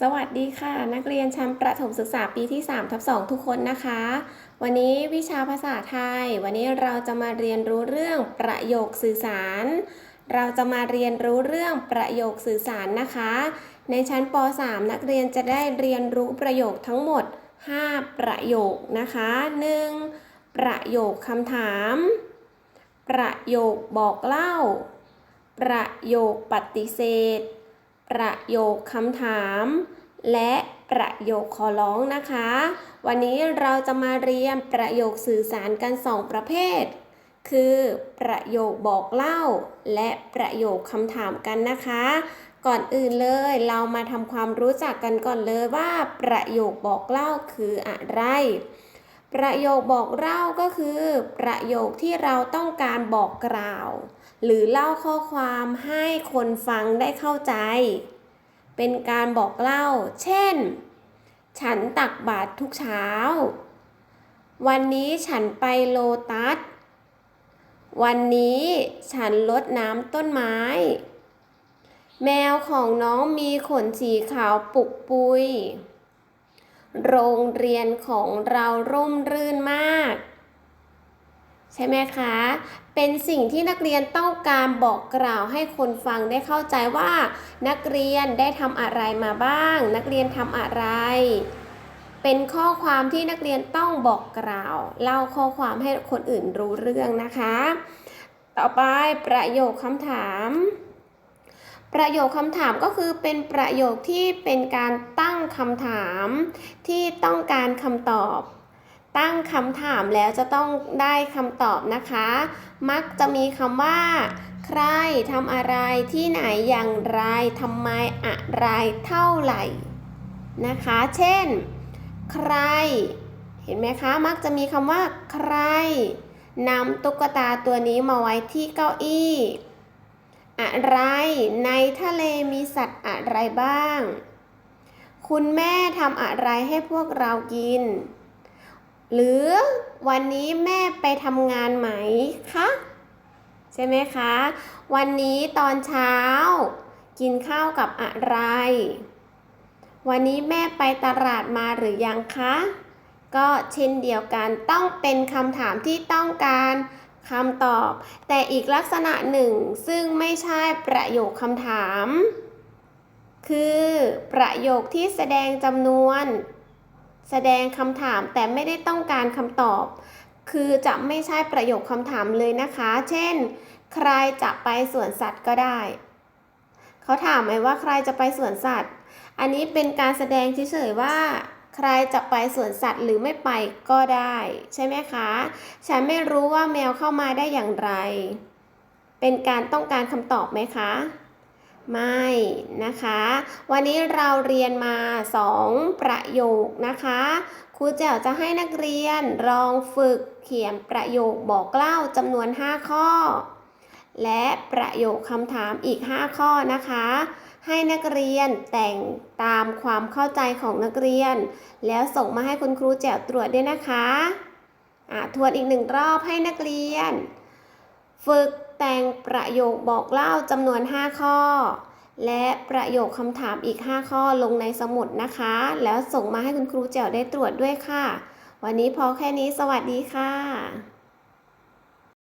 สวัสดีค่ะ นักเรียนชั้นประถมศึกษาปีที่ 3 ทับ 2 ทุกคนนะคะ วันนี้วิชาภาษาไทย วันนี้เราจะมาเรียนรู้เรื่องประโยคสื่อสาร เราจะมาเรียนรู้เรื่องประโยคสื่อสารนะคะ ในชั้นป .3 นักเรียนจะได้เรียนรู้ประโยคทั้งหมด 5 ประโยคนะคะ 1. ประโยคคำถาม ประโยคบอกเล่า ประโยคปฏิเสธ ประโยคคำถาม และประโยคขอร้องนะคะ วันนี้เราจะมาเรียนประโยคสื่อสารกัน2ประเภท คือประโยคบอกเล่า และประโยคคำถามกันนะคะ ก่อนอื่นเลยเรามาทำความรู้จักกันก่อนเลยว่า ประโยคบอกเล่าคืออะไรประโยคบอกเล่าก็คือ ประโยคที่เราต้องการบอกกล่าว หรือเล่าข้อความให้คนฟังได้เข้าใจ เป็นการบอกเล่า เช่น ฉันตักบาตรทุกเช้า วันนี้ฉันไปโลตัส วันนี้ฉันลดน้ำต้นไม้ แมวของน้องมีขนสีขาวปุกปุย โรงเรียนของเราร่มรื่นมาก ใช่ไหมคะ เป็นสิ่งที่นักเรียนต้องการบอกกล่าวให้คนฟังได้เข้าใจว่า นักเรียนได้ทำอะไรมาบ้าง นักเรียนทำอะไร เป็นข้อความที่นักเรียนต้องบอกกล่าว เล่าข้อความให้คนอื่นรู้เรื่องนะคะ ต่อไปประโยคคำถาม ประโยคคำถามก็คือเป็นประโยคที่เป็นการตั้งคำถามที่ต้องการคำตอบ ตั้งคำถามแล้วจะต้องได้คำตอบนะคะ มักจะมีคำว่า ใครทำอะไรที่ไหนอย่างไรทำไมอะไรเท่าไหร่นะคะ เช่น ใคร เห็นไหมคะ มักจะมีคำว่า ใครนำตุ๊กตาตัวนี้มาไว้ที่เก้าอี้ อะไร ในทะเลมีสัตว์อะไรบ้าง คุณแม่ทำอะไรให้พวกเรากิน หรือวันนี้แม่ไปทำงานไหมคะใช่ไหมคะ วันนี้ตอนเช้า กินข้าวกับอะไร วันนี้แม่ไปตลาดมาหรือยังคะ ก็เช่นเดียวกันต้องเป็นคำถามที่ต้องการคำตอบ แต่อีกลักษณะหนึ่งซึ่งไม่ใช่ประโยคคำถาม คือประโยคที่แสดงจำนวน แสดงคำถามแต่ไม่ได้ต้องการคำตอบ คือจะไม่ใช่ประโยคคำถามเลยนะคะ เช่น ใครจะไปสวนสัตว์ก็ได้ เขาถามไหมว่าใครจะไปสวนสัตว์ อันนี้เป็นการแสดงเฉยๆว่า ใครจะไปสวนสัตว์หรือไม่ไปก็ได้ ใช่ไหมคะ ฉันไม่รู้ว่าแมวเข้ามาได้อย่างไร เป็นการต้องการคำตอบไหมคะ ไม่นะคะ วันนี้เราเรียนมา 2 ประโยคนะคะครูแจ๋วจะให้นักเรียนลองฝึกเขียนประโยคบอกเล่าจำนวน 5 ข้อ และประโยคคำถามอีก 5 ข้อนะคะ ให้นักเรียนแต่งตามความเข้าใจของนักเรียน แล้วส่งมาให้คุณครูแจ๋วตรวจด้วยนะคะะทวนอีกหนึ่งรอบให้นักเรียน ฝึกแต่งประโยคบอกเล่าจำนวน 5 ข้อ และประโยคคำถามอีก 5 ข้อลงในสมุดนะคะ แล้วส่งมาให้คุณครูแจ๋วได้ตรวจด้วยค่ะ วันนี้พอแค่นี้สวัสดีค่ะ